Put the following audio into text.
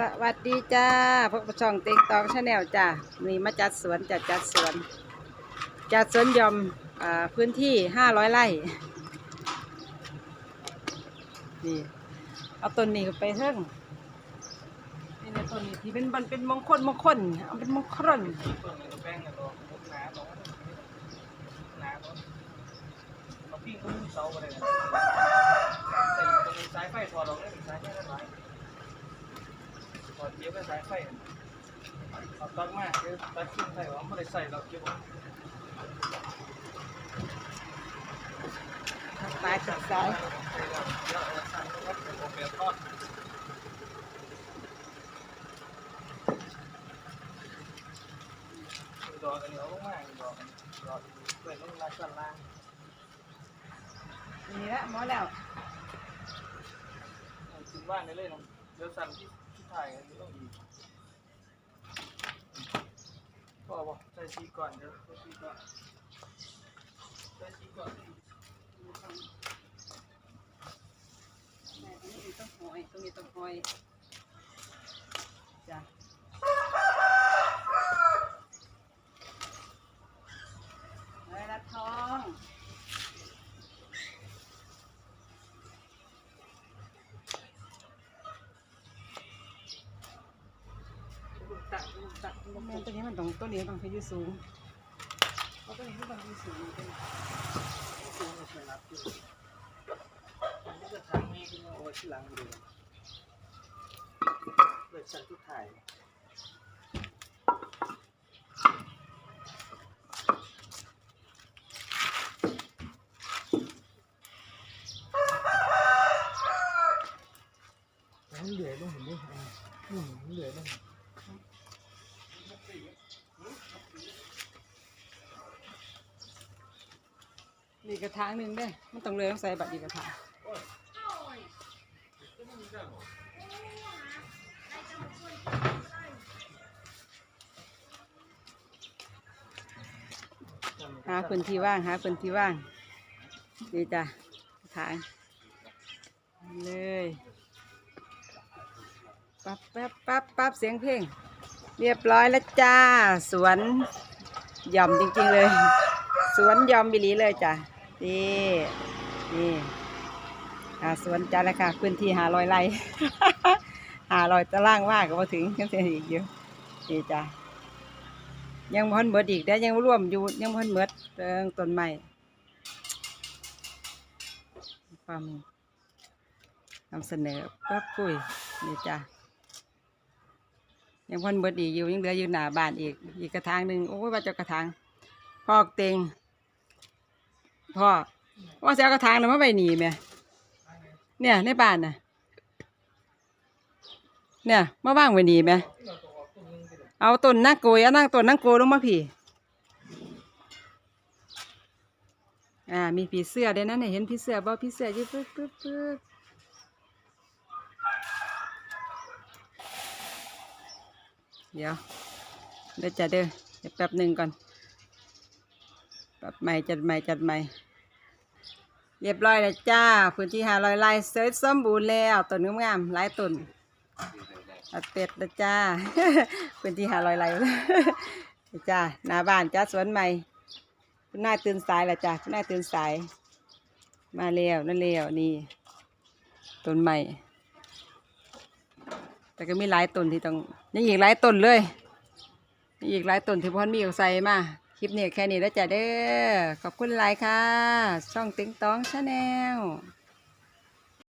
สวัสดีจ้าพวกช่องเต็งตองชาแนลจ้านี่มาจัดสวนจัดจัดสวน จัดสวนยอมอพื้นที่ห้าร้อยไร่ นี่ เอาต้นนี้ไปเทิงนี่นต้นนี้ที่เป็นมันเป็นมงคลมงคลเอาเป็นมงคลสายไฟถอดออกได้สายไฟได้ไหม อดเจี๊ยบเป็นสายไฟเอาตัดมาเดี๋ยวตัดขึ้นใส่ว่าไม่ได้ใส่เราเจี๊ยบสายจัดสายดอกอันนี้เอาลงมาดอกดอกเปิดลงมาชั้นล่างนี่ละหมอแล้วถึงบ้านได้เลยนะเดี๋ยวสั่นที่ ที่ถ่ายกันต้องอีกก็บอกใส่ชีก่อนเดี๋ยวใส่ชีก่อนใส่ชีก่อนแม่ตรงนี้ต้องหอยตรงนี้ต้องหอยจ้ะเฮ้ยละทองตัก ตักแม่ตัวนี้มันต้องตัวนี้ต้องขึ้นยู่สูงเพราะตัวนี้มันต้องยู่สูงเป็นสูงกว่าเชิงรับอยู่ผมก็จะทำให้ขึ้นมาเอาไว้หลังดูเปิดสั่นที่ถ่ายมันเหลืองเห็นด้วยอืมมันเหลือลงนี่ กระถางหนึ่งได้ มันต้องเลยต้องใส่บัตรดีกระถางหาพื้นที่ว่างหาพื้นที่ว่างนี่จ้ะกระถางเลยปั๊บปั๊บปั๊บปั๊บเสียงเพลง เรียบร้อยแล้วจ้า สวนหย่อมจริงๆเลย สวนหยอมบิลีเลยจ้ะนี่นี่สวนจ้าแล้วค่ะพื้นที่หาลอยไร่หาลอยตารางว่าก็มาถึงยังเสียอีกอยู่นี่จ้ะยังพันเบิดอีกได้ยังร่วมอยู่ยังพันเบิดเรื่องต้นไม้ความนำเสนอปั๊บปุ้ยนี่จ้ะ ยังพันเบิดอีกอยู่ยังเหลืออยู่หน้าบ้านอีก อีกกระถางหนึ่งโอ้ยว่าเจะกระถางพอกเต็งพ่อว่าจะเอากระถางน่ะมาไว้หนีไหมเนี่ยในบ้านน่ะ เนี่ยมาว่างไว้หนีไหมเอาต้นนักโกยอนั่งต้นนักโกยลงมาพี่อ่ามีผีเสื้อด้วยนะเนี่ยเห็นผีเสื้อบ่ผีเสื้ออยืดปึ๊บปึ๊บปึ๊บ เดี๋ยวเดี๋ยวจะเด้อเดี๋ยวแป๊บหนึ่งก่อนปรับใหม่จัดใหม่จัดใหม่ เรียบร้อยแล้วจ้า พื้นที่หาลอยลายเสร็จสมบูรณ์แล้วต้นงามๆหลายต้นอัดเป็ดแล้วจ้า พื้นที่หาลอยลายจ้าหน้าบ้านจ้าสวนใหม่คุณนายตื่นสายแล้วจ้าคุณนายตื่นสาย มาแล้วนั่นแล้วนี่ต้นใหม่ แต่ก็มีหลายต้นที่ต้องยังอีกหลายต้นเลยมีอีกหลายต้นที่พ่อมีเอาใส่มาคลิปนี้แค่นี้แล้วจ้ะเด้อขอบคุณหลายค่ะ ช่องติ๊งตองชาแนล